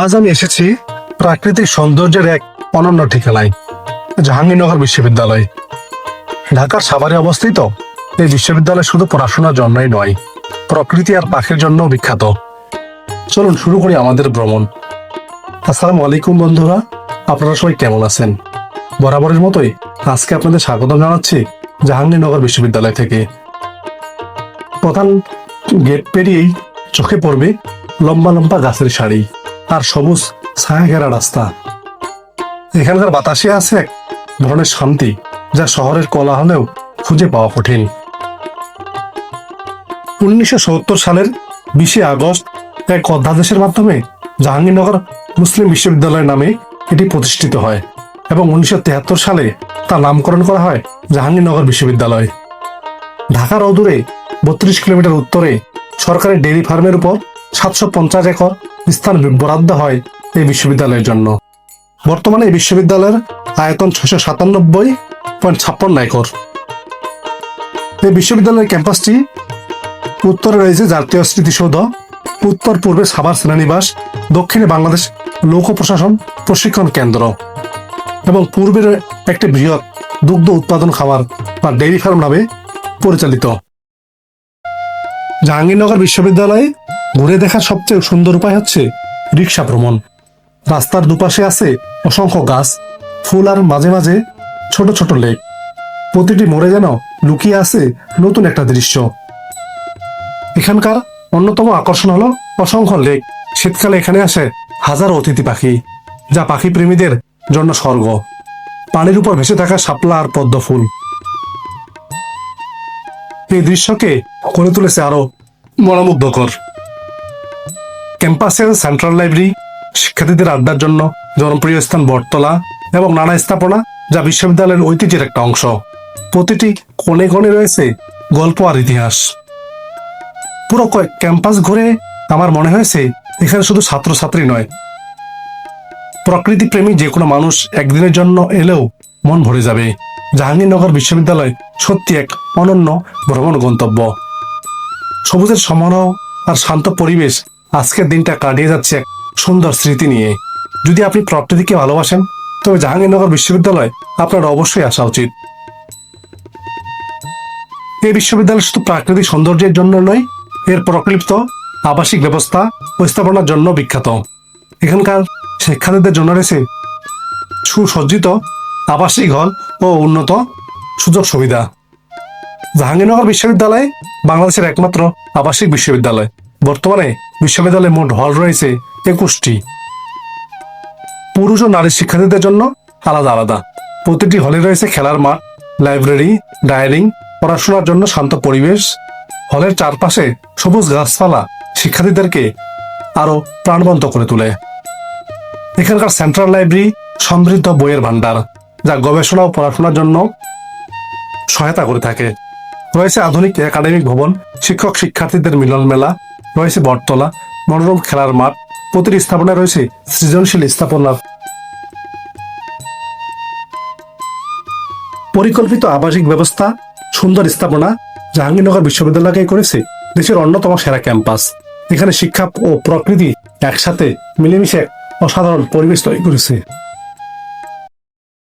আজ আমি এসেছি প্রাকৃতিক সৌন্দর্যের এক অনন্য ঠিকানায়, জাহাঙ্গীরনগর বিশ্ববিদ্যালয়। ঢাকার সাভারে অবস্থিত এই বিশ্ববিদ্যালয় শুধু পড়াশোনার জন্যই নয়, প্রকৃতি আর পাখির জন্য বিখ্যাত। চলুন শুরু করি আমাদের ভ্রমণ। আসসালামু আলাইকুম বন্ধুরা, আপনারা সবাই কেমন আছেন? বরাবরের মতোই আজকে আপনাদের স্বাগত জানাচ্ছি জাহাঙ্গীরনগর বিশ্ববিদ্যালয় থেকে। প্রধান গেট পেরিয়েই চোখে পড়বে লম্বা লম্বা গাছের সারি। আর সবুজ ছায়া ঘেরা রাস্তা। এখানকার বাতাসে আছে এক ধরনের শান্তি, যা শহরের কোলাহলেও খুঁজে পাওয়া কঠিন। উনিশশো সত্তর সালের বিশে আগস্ট এক অধ্যাদেশের মাধ্যমে জাহাঙ্গীরনগর মুসলিম বিশ্ববিদ্যালয় নামে এটি প্রতিষ্ঠিত হয় এবং উনিশশো সালে তার নামকরণ করা হয় জাহাঙ্গীরনগর বিশ্ববিদ্যালয়। ঢাকার অদূরে বত্রিশ কিলোমিটার উত্তরে সরকারি ডেইরি ফার্মের উপর সাতশো পঞ্চাশ একর স্থান বরাদ্দ হয় এই বিশ্ববিদ্যালয়ের জন্য। বর্তমানে এই বিশ্ববিদ্যালয়ের আয়তন ছশো সাতানব্বই পয়েন্ট ছাপ্পান্ন একর। এই বিশ্ববিদ্যালয়ের ক্যাম্পাসটি উত্তরে রয়েছে জাতীয় স্মৃতিসৌধ, উত্তর পূর্বে সাভার সেনানিবাস দক্ষিণে বাংলাদেশ লোক প্রশাসন প্রশিক্ষণ কেন্দ্র এবং পূর্বের একটি বৃহৎ দুগ্ধ উৎপাদন খামার বা ডেইরি ফার্ম নামে পরিচালিত। জাহাঙ্গীরনগর বিশ্ববিদ্যালয়ে ঘুরে দেখার সবচেয়ে সুন্দর উপায় হচ্ছে রিক্সা ভ্রমণ। রাস্তার দুপাশে আছে অসংখ্য গাছ, ফুল আর মাঝে মাঝে ছোট ছোট লেক। প্রতিটি মোড়ে যেন লুকিয়ে আছে নতুন একটা দৃশ্য। এখানকার অন্যতম আকর্ষণ হলো অসংখ্য লেক। শীতকালে এখানে আসে হাজারো অতিথি পাখি, যা পাখি প্রেমীদের জন্য স্বর্গ। পানির উপর ভেসে থাকা শাপলা আর পদ্ম ফুল। এই দৃশ্যকে করে তুলেছে আরও মনোমুগ্ধকর। ক্যাম্পাসের সেন্ট্রাল লাইব্রেরি, শিক্ষার্থীদের আড্ডার জন্য জনপ্রিয় স্থান বটতলা এবং নানা স্থাপনা যা বিশ্ববিদ্যালয়ের ঐতিহ্যের একটা অংশ। প্রতিটি কোণে কোণে রয়েছে গল্প আর ইতিহাস। পুরো কয়েক ক্যাম্পাস ঘুরে আমার মনে হয়েছে এখানে শুধু ছাত্রছাত্রী নয় প্রকৃতি প্রেমী যে কোনো মানুষ একদিনের জন্য এলেও মন ভরে যাবে। জাহাঙ্গীরনগর বিশ্ববিদ্যালয় সত্যি এক অনন্য ভ্রমণ গন্তব্য। সবুজের সমারোহ আর শান্ত পরিবেশ আজকের দিনটা কাটিয়ে যাচ্ছে এক সুন্দর স্মৃতি নিয়ে। যদি আপনি প্রকৃতিকে ভালোবাসেন, তবে জাহাঙ্গীরনগর বিশ্ববিদ্যালয় আপনার অবশ্যই আসা উচিত। এই বিশ্ববিদ্যালয় শুধু প্রাকৃতিক সৌন্দর্যের জন্য নয়, এর প্রকৃত আবাসিক ব্যবস্থা ও স্থাপনার জন্য বিখ্যাত। এখানকার শিক্ষার্থীদের জন্য রয়েছে সুসজ্জিত আবাসিক হল ও উন্নত সুযোগ সুবিধা। জাহাঙ্গীরনগর বিশ্ববিদ্যালয় বাংলাদেশের একমাত্র আবাসিক বিশ্ববিদ্যালয়। বর্তমানে বিশ্ববিদ্যালয়ে মোট হল রয়েছে একুশটি। পুরুষ ও নারী শিক্ষার্থীদের জন্য আলাদা আলাদা। প্রতিটি হলে রয়েছে খেলার মাঠ, লাইব্রেরি ডায়েরিং পড়াশোনার জন্য শান্ত পরিবেশ। হলের চারপাশে সবুজ গাছপালা শিক্ষার্থীদেরকে আরও প্রাণবন্ত করে তোলে। এখানকার সেন্ট্রাল লাইব্রেরি সমৃদ্ধ বইয়ের ভান্ডার যা গবেষণা ও পড়াশোনার জন্য সহায়তা করে থাকে। রয়েছে আধুনিক একাডেমিক ভবন শিক্ষক শিক্ষার্থীদের মিলন মেলা রয়েছে বটতলা, মনোরম খেলার মাঠ, প্রতিটি স্থাপনায় রয়েছে সৃজনশীল স্থাপনা। পরিকল্পিত আবাসিক ব্যবস্থা, সুন্দর স্থাপনা, জাহাঙ্গীরনগর বিশ্ববিদ্যালয়কে করেছে দেশের অন্যতম সেরা ক্যাম্পাস। এখানে শিক্ষা ও প্রকৃতি একসাথে মিলেমিশে এক অসাধারণ পরিবেশ তৈরি করেছে।